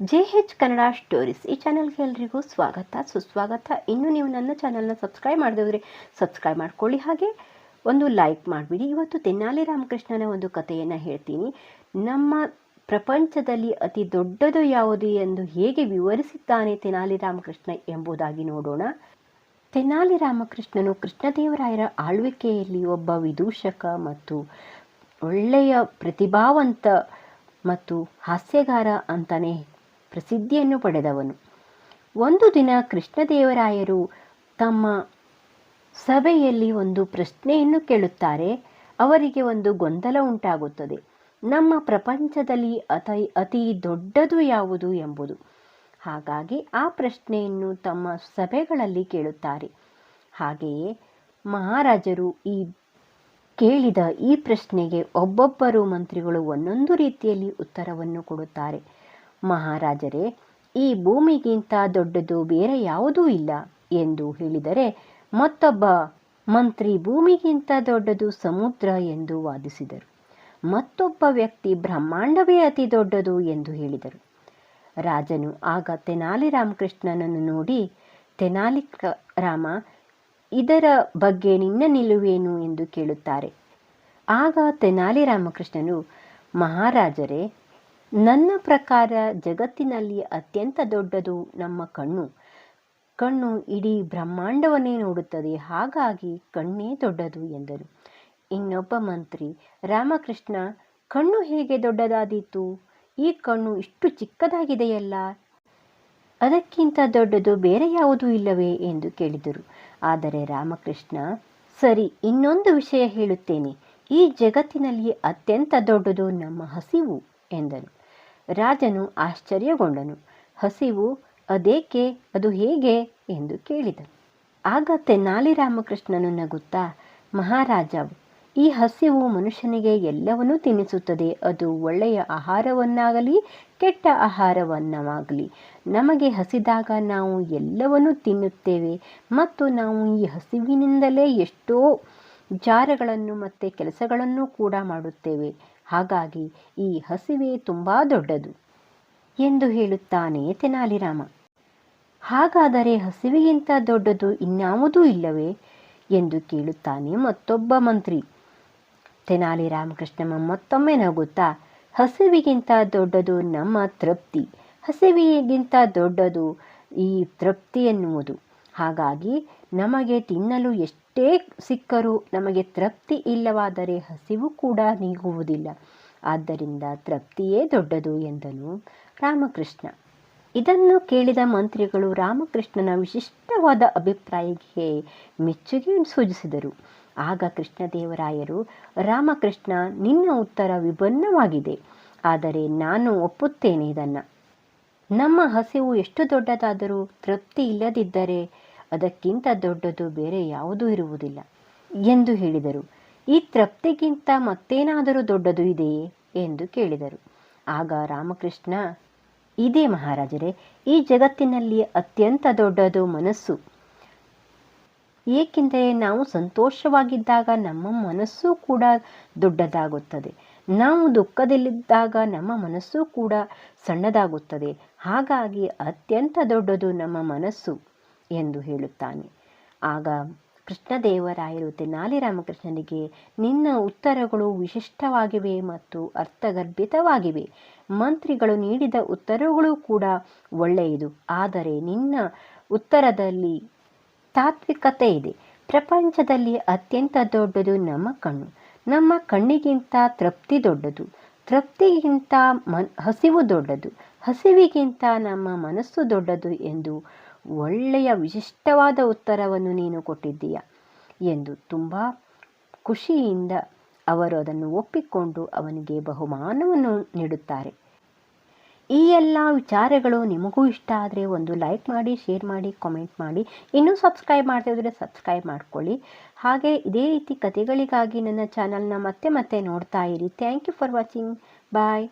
J ಹೆಚ್ Kannada stories ಈ ಚಾನಲ್ಗೆ ಎಲ್ರಿಗೂ ಸ್ವಾಗತ. ಸುಸ್ವಾಗತ. ಇನ್ನು ನೀವು ನನ್ನ ಚಾನಲ್ನ ಸಬ್ಸ್ಕ್ರೈಬ್ ಮಾಡಿದ್ರೆ ಸಬ್ಸ್ಕ್ರೈಬ್ ಮಾಡ್ಕೊಳ್ಳಿ. ಹಾಗೆ ಒಂದು ಲೈಕ್ ಮಾಡಿಬಿಡಿ. ಇವತ್ತು ತೆನ್ನಾಲಿ ರಾಮಕೃಷ್ಣನ ಒಂದು ಕಥೆಯನ್ನು ಹೇಳ್ತೀನಿ. ನಮ್ಮ ಪ್ರಪಂಚದಲ್ಲಿ ಅತಿ ದೊಡ್ಡದು ಯಾವುದು ಎಂದು ಹೇಗೆ ವಿವರಿಸಿದ್ದಾನೆ ತೆನಾಲಿ ರಾಮಕೃಷ್ಣ ಎಂಬುದಾಗಿ ನೋಡೋಣ. ತೆನಾಲಿ ರಾಮಕೃಷ್ಣನು ಕೃಷ್ಣದೇವರಾಯರ ಆಳ್ವಿಕೆಯಲ್ಲಿ ಒಬ್ಬ ವಿದೂಷಕ ಮತ್ತು ಒಳ್ಳೆಯ ಪ್ರತಿಭಾವಂತ ಮತ್ತು ಹಾಸ್ಯಗಾರ ಅಂತಾನೆ ಪ್ರಸಿದ್ಧಿಯನ್ನು ಪಡೆದವನು. ಒಂದು ದಿನ ಕೃಷ್ಣದೇವರಾಯರು ತಮ್ಮ ಸಭೆಯಲ್ಲಿ ಒಂದು ಪ್ರಶ್ನೆಯನ್ನು ಕೇಳುತ್ತಾರೆ. ಅವರಿಗೆ ಒಂದು ಗೊಂದಲ ಉಂಟಾಗುತ್ತದೆ. ನಮ್ಮ ಪ್ರಪಂಚದಲ್ಲಿ ಅತಿ ಅತಿ ದೊಡ್ಡದು ಯಾವುದು ಎಂಬುದು. ಹಾಗಾಗಿ ಆ ಪ್ರಶ್ನೆಯನ್ನು ತಮ್ಮ ಸಭೆಗಳಲ್ಲಿ ಕೇಳುತ್ತಾರೆ. ಹಾಗೆಯೇ ಮಹಾರಾಜರು ಈ ಕೇಳಿದ ಈ ಪ್ರಶ್ನೆಗೆ ಒಬ್ಬೊಬ್ಬರು ಮಂತ್ರಿಗಳು ಒಂದೊಂದು ರೀತಿಯಲ್ಲಿ ಉತ್ತರವನ್ನು ಕೊಡುತ್ತಾರೆ. ಮಹಾರಾಜರೇ, ಈ ಭೂಮಿಗಿಂತ ದೊಡ್ಡದು ಬೇರೆ ಯಾವುದೂ ಇಲ್ಲ ಎಂದು ಹೇಳಿದರೆ ಮತ್ತೊಬ್ಬ ಮಂತ್ರಿ ಭೂಮಿಗಿಂತ ದೊಡ್ಡದು ಸಮುದ್ರ ಎಂದು ವಾದಿಸಿದರು. ಮತ್ತೊಬ್ಬ ವ್ಯಕ್ತಿ ಬ್ರಹ್ಮಾಂಡವೇ ಅತಿ ದೊಡ್ಡದು ಎಂದು ಹೇಳಿದರು. ರಾಜನು ಆಗ ತೆನಾಲಿ ರಾಮಕೃಷ್ಣನನ್ನು ನೋಡಿ, ತೆನಾಲಿ ರಾಮ, ಇದರ ಬಗ್ಗೆ ನಿನ್ನ ನಿಲುವೇನು? ಎಂದು ಕೇಳುತ್ತಾರೆ. ಆಗ ತೆನಾಲಿ ರಾಮಕೃಷ್ಣನು ಮಹಾರಾಜರೇ ನನ್ನ ಪ್ರಕಾರ ಜಗತ್ತಿನಲ್ಲಿ ಅತ್ಯಂತ ದೊಡ್ಡದು ನಮ್ಮ ಕಣ್ಣು. ಕಣ್ಣು ಇಡೀ ಬ್ರಹ್ಮಾಂಡವನ್ನೇ ನೋಡುತ್ತದೆ, ಹಾಗಾಗಿ ಕಣ್ಣೇ ದೊಡ್ಡದು ಎಂದರು. ಇನ್ನೊಬ್ಬ ಮಂತ್ರಿ, ರಾಮಕೃಷ್ಣ, ಕಣ್ಣು ಹೇಗೆ ದೊಡ್ಡದಾದೀತು? ಈ ಕಣ್ಣು ಇಷ್ಟು ಚಿಕ್ಕದಾಗಿದೆಯಲ್ಲ? ಅದಕ್ಕಿಂತ ದೊಡ್ಡದು ಬೇರೆ ಯಾವುದೂ ಇಲ್ಲವೇ? ಎಂದು ಕೇಳಿದರು. ಆದರೆ ರಾಮಕೃಷ್ಣ, ಸರಿ, ಇನ್ನೊಂದು ವಿಷಯ ಹೇಳುತ್ತೇನೆ. ಈ ಜಗತ್ತಿನಲ್ಲಿ ಅತ್ಯಂತ ದೊಡ್ಡದು ನಮ್ಮ ಹಸಿವು, ಎಂದನು. ರಾಜನು ಆಶ್ಚರ್ಯಗೊಂಡನು. ಹಸಿವು, ಅದೇಕೆ, ಅದು ಹೇಗೆ ಎಂದು ಕೇಳಿದನು. ಆಗ ತೆನಾಲಿ ರಾಮಕೃಷ್ಣನು ನಗುತ್ತಾ ಮಹಾರಾಜ ಈ ಹಸಿವು ಮನುಷ್ಯನಿಗೆ ಎಲ್ಲವನ್ನೂ ತಿನ್ನಿಸುತ್ತದೆ. ಅದು ಒಳ್ಳೆಯ ಆಹಾರವನ್ನಾಗಲಿ, ಕೆಟ್ಟ ಆಹಾರವನ್ನವಾಗಲಿ. ನಮಗೆ ಹಸಿದಾಗ ನಾವು ಎಲ್ಲವನ್ನೂ ತಿನ್ನುತ್ತೇವೆ. ಮತ್ತು ನಾವು ಈ ಹಸಿವಿನಿಂದಲೇ ಎಷ್ಟೋ ಜಾರಗಳನ್ನು ಮತ್ತು ಕೆಲಸಗಳನ್ನು ಕೂಡ ಮಾಡುತ್ತೇವೆ. ಹಾಗಾಗಿ ಈ ಹಸಿವೆ ತುಂಬಾ ದೊಡ್ಡದು ಎಂದು ಹೇಳುತ್ತಾನೆ ತೆನಾಲಿರಾಮ. ಹಾಗಾದರೆ ಹಸಿವೆಗಿಂತ ದೊಡ್ಡದು ಇನ್ಯಾವುದೂ ಇಲ್ಲವೇ ಎಂದು ಕೇಳುತ್ತಾನೆ ಮತ್ತೊಬ್ಬ ಮಂತ್ರಿ. ತೆನಾಲಿ ರಾಮಕೃಷ್ಣಮ್ಮ ಮತ್ತೊಮ್ಮೆ ನಗುತ್ತಾ, ಹಸಿವಿಗಿಂತ ದೊಡ್ಡದು ನಮ್ಮ ತೃಪ್ತಿ, ಹಸಿವಿಗಿಂತ ದೊಡ್ಡದು ಈ ತೃಪ್ತಿ ಎನ್ನುವುದು. ಹಾಗಾಗಿ ನಮಗೆ ತಿನ್ನಲು ಎಷ್ಟೇ ಸಿಕ್ಕರೂ ನಮಗೆ ತೃಪ್ತಿ ಇಲ್ಲವಾದರೆ ಹಸಿವು ಕೂಡ ನೀಗುವುದಿಲ್ಲ. ಆದ್ದರಿಂದ ತೃಪ್ತಿಯೇ ದೊಡ್ಡದು ಎಂದನು ರಾಮಕೃಷ್ಣ. ಇದನ್ನು ಕೇಳಿದ ಮಂತ್ರಿಗಳು ರಾಮಕೃಷ್ಣನ ವಿಶಿಷ್ಟವಾದ ಅಭಿಪ್ರಾಯಕ್ಕೆ ಮೆಚ್ಚುಗೆ ಸೂಚಿಸಿದರು. ಆಗ ಕೃಷ್ಣದೇವರಾಯರು, ರಾಮಕೃಷ್ಣ, ನಿನ್ನ ಉತ್ತರ ವಿಭಿನ್ನವಾಗಿದೆ. ಆದರೆ ನಾನು ಒಪ್ಪುತ್ತೇನೆ ಇದನ್ನು. ನಮ್ಮ ಹಸಿವು ಎಷ್ಟು ದೊಡ್ಡದಾದರೂ ತೃಪ್ತಿ ಇಲ್ಲದಿದ್ದರೆ ಅದಕ್ಕಿಂತ ದೊಡ್ಡದು ಬೇರೆ ಯಾವುದೂ ಇರುವುದಿಲ್ಲ ಎಂದು ಹೇಳಿದರು. ಈ ತೃಪ್ತಿಗಿಂತ ಮತ್ತೇನಾದರೂ ದೊಡ್ಡದು ಇದೆಯೇ ಎಂದು ಕೇಳಿದರು. ಆಗ ರಾಮಕೃಷ್ಣ, ಇದೇ ಮಹಾರಾಜರೇ, ಈ ಜಗತ್ತಿನಲ್ಲಿ ಅತ್ಯಂತ ದೊಡ್ಡದು ಮನಸ್ಸು. ಏಕೆಂದರೆ ನಾವು ಸಂತೋಷವಾಗಿದ್ದಾಗ ನಮ್ಮ ಮನಸ್ಸು ಕೂಡ ದೊಡ್ಡದಾಗುತ್ತದೆ. ನಾವು ದುಃಖದಲ್ಲಿದ್ದಾಗ ನಮ್ಮ ಮನಸ್ಸು ಕೂಡ ಸಣ್ಣದಾಗುತ್ತದೆ. ಹಾಗಾಗಿ ಅತ್ಯಂತ ದೊಡ್ಡದು ನಮ್ಮ ಮನಸ್ಸು. ಎಂದು ಹೇಳುತ್ತಾನೆ. ಆಗ ಕೃಷ್ಣದೇವರಾಯರು ತೆನಾಲಿ ರಾಮಕೃಷ್ಣನಿಗೆ, ನಿನ್ನ ಉತ್ತರಗಳು ವಿಶಿಷ್ಟವಾಗಿವೆ ಮತ್ತು ಅರ್ಥಗರ್ಭಿತವಾಗಿವೆ. ಮಂತ್ರಿಗಳು ನೀಡಿದ ಉತ್ತರಗಳು ಕೂಡ ಒಳ್ಳೆಯದು. ಆದರೆ ನಿನ್ನ ಉತ್ತರದಲ್ಲಿ ತಾತ್ವಿಕತೆ ಇದೆ ಪ್ರಪಂಚದಲ್ಲಿ ಅತ್ಯಂತ ದೊಡ್ಡದು ನಮ್ಮ ಕಣ್ಣು. ನಮ್ಮ ಕಣ್ಣಿಗಿಂತ ತೃಪ್ತಿ ದೊಡ್ಡದು. ತೃಪ್ತಿಗಿಂತ ಮನ್, ಹಸಿವು ದೊಡ್ಡದು. ಹಸಿವಿಗಿಂತ ನಮ್ಮ ಮನಸ್ಸು ದೊಡ್ಡದು ಎಂದು ಒಳ್ಳೆಯ ವಿಶಿಷ್ಟವಾದ ಉತ್ತರವನ್ನು ನೀನು ಕೊಟ್ಟಿದ್ದೀಯ ಎಂದು ತುಂಬ ಖುಷಿಯಿಂದ ಅವರು ಅದನ್ನು ಒಪ್ಪಿಕೊಂಡು ಅವನಿಗೆ ಬಹುಮಾನವನ್ನು ನೀಡುತ್ತಾರೆ. ಈ ಎಲ್ಲ ವಿಚಾರಗಳು ನಿಮಗೂ ಇಷ್ಟ ಆದರೆ ಒಂದು ಲೈಕ್ ಮಾಡಿ, ಶೇರ್ ಮಾಡಿ, ಕಾಮೆಂಟ್ ಮಾಡಿ. ಇನ್ನೂ ಸಬ್ಸ್ಕ್ರೈಬ್ ಮಾಡ್ತಿದ್ರೆ ಸಬ್ಸ್ಕ್ರೈಬ್ ಮಾಡ್ಕೊಳ್ಳಿ. ಹಾಗೆ ಇದೇ ರೀತಿ ಕಥೆಗಳಿಗಾಗಿ ನನ್ನ ಚಾನಲ್ನ ಮತ್ತೆ ಮತ್ತೆ ನೋಡ್ತಾ ಇರಿ. Thank you for watching bye